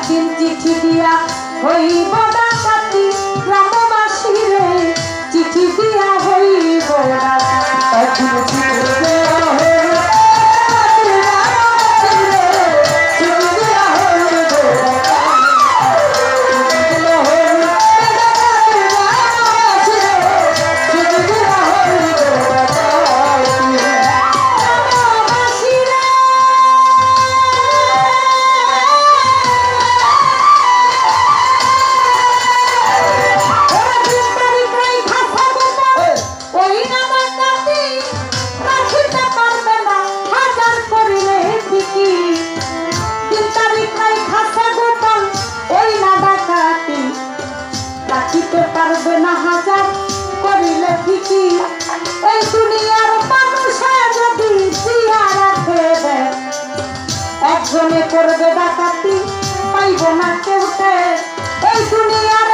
একদিন চিঠি দিয়া হইব ডাকাতি গ্রামবাসী রে। চিঠি দিয়া হইব ডাকাতি একদিন চিঠি দিয়া এই দুনিয়ার মানুষে যদি চিয়ারা দেবে একজনে করবে ডাকাতি পাইব না কেউতে এই দুনিয়ার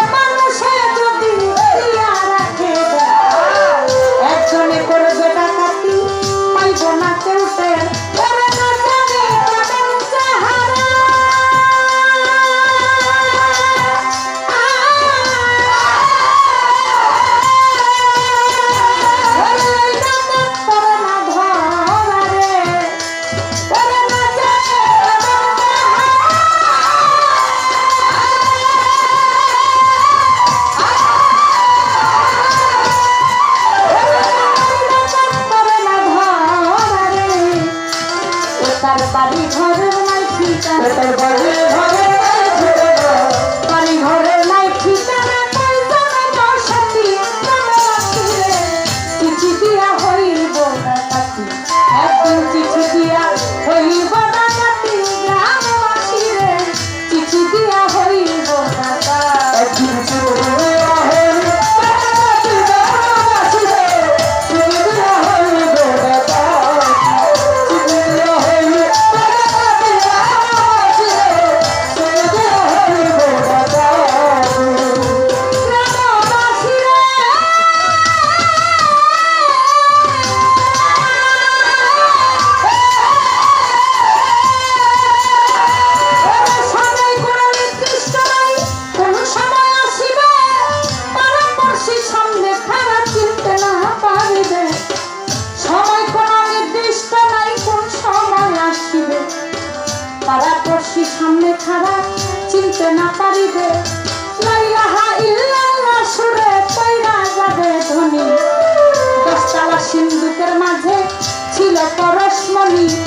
পানি ঘরে ঘরে ঘরে ঠিকানা ঘরে próximo amigo.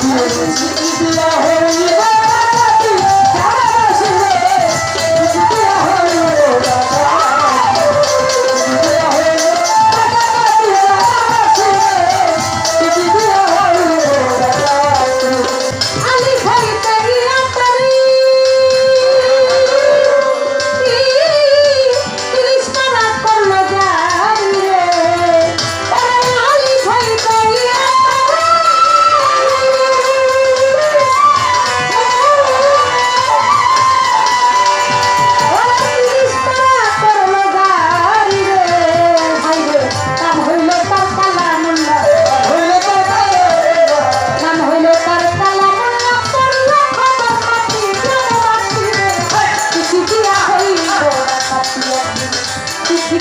দিয়ে এনেছি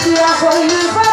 তুই